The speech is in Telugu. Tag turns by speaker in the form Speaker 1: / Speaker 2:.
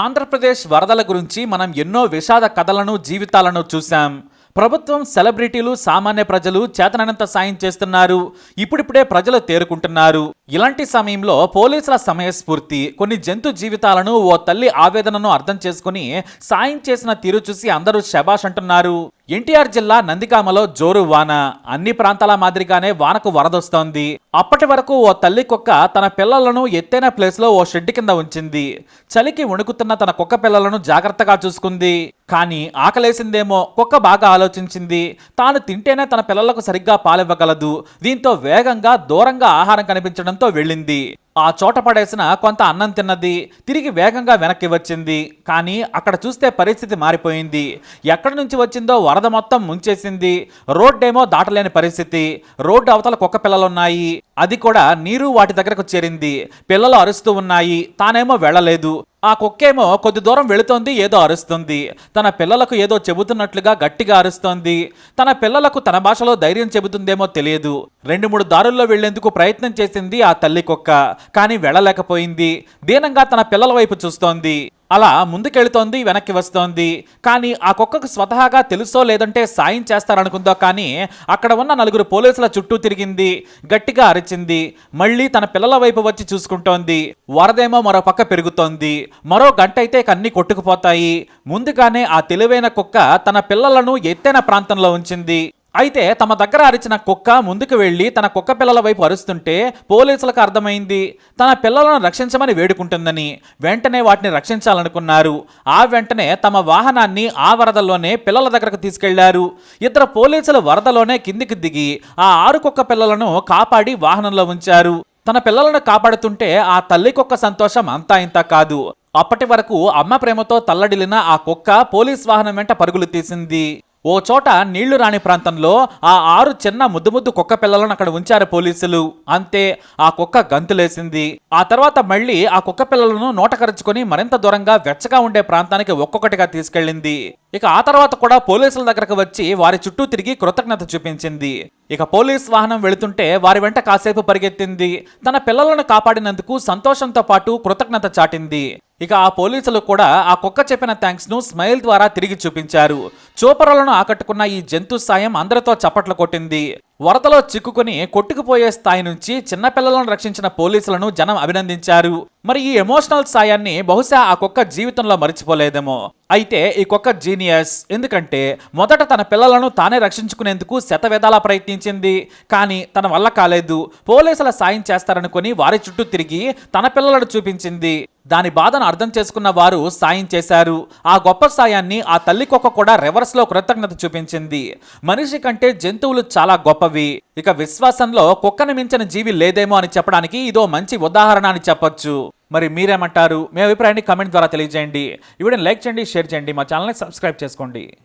Speaker 1: ఆంధ్రప్రదేశ్ వరదల గురించి మనం ఎన్నో విషాద కథలను జీవితాలను చూశాం. ప్రభుత్వం సెలబ్రిటీలు సామాన్య ప్రజలు చేతనంత సాయం చేస్తున్నారు. ఇప్పుడిప్పుడే ప్రజలు తేరుకుంటున్నారు. ఇలాంటి సమయంలో పోలీసుల సమయస్ఫూర్తి కొన్ని జంతు జీవితాలను ఓ తల్లి ఆవేదనను అర్థం చేసుకుని సాయం చేసిన తీరు చూసి అందరూ శబాష్ అంటున్నారు. ఎన్టీఆర్ జిల్లా నందికామలో జోరు వాన. అన్ని ప్రాంతాల మాదిరిగానే వానకు వరదొస్తోంది. అప్పటి వరకు ఓ తల్లి కుక్క తన పిల్లలను ఎత్తైన ప్లేస్లో ఓ షెడ్ కింద ఉంచింది. చలికి వణుకుతున్న తన కుక్క పిల్లలను జాగ్రత్తగా చూసుకుంది. కానీ ఆకలేసిందేమో కుక్క బాగా ఆలోచించింది. తాను తింటేనే తన పిల్లలకు సరిగ్గా పాలివ్వగలదు. దీంతో వేగంగా దూరంగా ఆహారం కనిపించడంతో వెళ్ళింది. ఆ చోట పడేసిన కొంత అన్నం తిన్నది తిరిగి వేగంగా వెనక్కి వచ్చింది. కానీ అక్కడ చూస్తే పరిస్థితి మారిపోయింది. ఎక్కడి నుంచి వచ్చిందో వరద మొత్తం ముంచేసింది. రోడ్డేమో దాటలేని పరిస్థితి. రోడ్డు అవతల కుక్క పిల్లలున్నాయి. అది కూడా నీరు వాటి దగ్గరకు చేరింది. పిల్లలు అరుస్తూ ఉన్నాయి. తానేమో వెళ్ళలేదు. ఆ కుక్కేమో కొద్ది దూరం వెళుతోంది ఏదో అరుస్తుంది. తన పిల్లలకు ఏదో చెబుతున్నట్లుగా గట్టిగా అరుస్తోంది. తన పిల్లలకు తన భాషలో ధైర్యం చెబుతుందేమో తెలియదు. రెండు మూడు దారుల్లో వెళ్ళేందుకు ప్రయత్నం చేసింది ఆ తల్లి కుక్క కానీ వెళ్ళలేకపోయింది. దీనంగా తన పిల్లల వైపు చూస్తోంది. అలా ముందుకెళుతోంది వెనక్కి వస్తోంది. కానీ ఆ కుక్కకు స్వతహాగా తెలుసో లేదంటే సాయం చేస్తారనుకుందో కానీ అక్కడ ఉన్న నలుగురు పోలీసుల చుట్టూ తిరిగింది గట్టిగా అరిచింది. మళ్ళీ తన పిల్లల వైపు వచ్చి చూసుకుంటోంది. వరదేమో మరో పక్క పెరుగుతోంది. మరో గంట అయితే కొట్టుకుపోతాయి. ముందుగానే ఆ తెలివైన కుక్క తన పిల్లలను ఎత్తైన ప్రాంతంలో ఉంచింది. అయితే తమ దగ్గర అరిచిన కుక్క ముందుకు వెళ్ళి తన కుక్క పిల్లల వైపు అరుస్తుంటే పోలీసులకు అర్థమైంది తన పిల్లలను రక్షించమని వేడుకుంటుందని. వెంటనే వాటిని రక్షించాలనుకున్నారు. ఆ వెంటనే తమ వాహనాన్ని ఆ వరదల్లోనే పిల్లల దగ్గరకు తీసుకెళ్ళారు. ఇద్దరు పోలీసులు వరదలోనే కిందికి దిగి ఆ ఆరు కుక్క పిల్లలను కాపాడి వాహనంలో ఉంచారు. తన పిల్లలను కాపాడుతుంటే ఆ తల్లి కుక్క సంతోషం అంతా ఇంత కాదు. అప్పటి వరకు అమ్మ ప్రేమతో తల్లడిల్లిన ఆ కుక్క పోలీస్ వాహనం వెంట పరుగులు తీసింది. ఓ చోట నీళ్ళు రాని ప్రాంతంలో ఆ ఆరు చిన్న ముద్దు ముద్దు కుక్క పిల్లలను అక్కడ ఉంచారు పోలీసులు. అంతే ఆ కుక్క గంతులేసింది. ఆ తర్వాత మళ్ళీ ఆ కుక్క పిల్లలను నోట కరుచుకొని మరింత దూరంగా వెచ్చగా ఉండే ప్రాంతానికి ఒక్కొక్కటిగా తీసుకెళ్ళింది. ఇక ఆ తర్వాత కూడా పోలీసుల దగ్గరకు వచ్చి వారి చుట్టూ తిరిగి కృతజ్ఞత చూపించింది. ఇక పోలీస్ వాహనం వెళుతుంటే వారి వెంట కాసేపు పరిగెత్తింది. తన పిల్లలను కాపాడినందుకు సంతోషంతో పాటు కృతజ్ఞత చాటింది. ఇక ఆ పోలీసులు కూడా ఆ కుక్క చెప్పిన థ్యాంక్స్ను స్మైల్ ద్వారా తిరిగి చూపించారు. చూపరులను ఆకట్టుకున్న ఈ జంతు సాయం అందరితో చప్పట్లు కొట్టింది. వరదలో చిక్కుకుని కొట్టుకుపోయే స్థాయి నుంచి చిన్నపిల్లలను రక్షించిన పోలీసులను జనం అభినందించారు. మరి ఈ ఎమోషనల్ సాయాన్ని బహుశా ఆ కుక్క జీవితంలో మర్చిపోలేదేమో. అయితే ఈ కుక్క జీనియస్. ఎందుకంటే మొదట తన పిల్లలను తానే రక్షించుకునేందుకు శతవిధాలా ప్రయత్నించింది. కానీ తన వల్ల కాలేదు. పోలీసుల సాయం చేస్తారనుకుని వారి చుట్టూ తిరిగి తన పిల్లలను చూపించింది. దాని బాధను అర్థం చేసుకున్న వారు సాయం చేశారు. ఆ గొప్ప సాయాన్ని ఆ తల్లి కుక్క కూడా రివర్స్లో కృతజ్ఞత చూపించింది. మనిషి కంటే జంతువులు చాలా గొప్పవి. ఇక విశ్వాసంలో కుక్కను మించిన జీవి లేదేమో అని చెప్పడానికి ఇదో మంచి ఉదాహరణ అని చెప్పొచ్చు. మరి మీరేమంటారు? మీ అభిప్రాయాన్ని కమెంట్ ద్వారా తెలియజేయండి. ఈ వీడియోని లైక్ చేయండి షేర్ చేయండి. మా ఛానల్ని సబ్స్క్రైబ్ చేసుకోండి.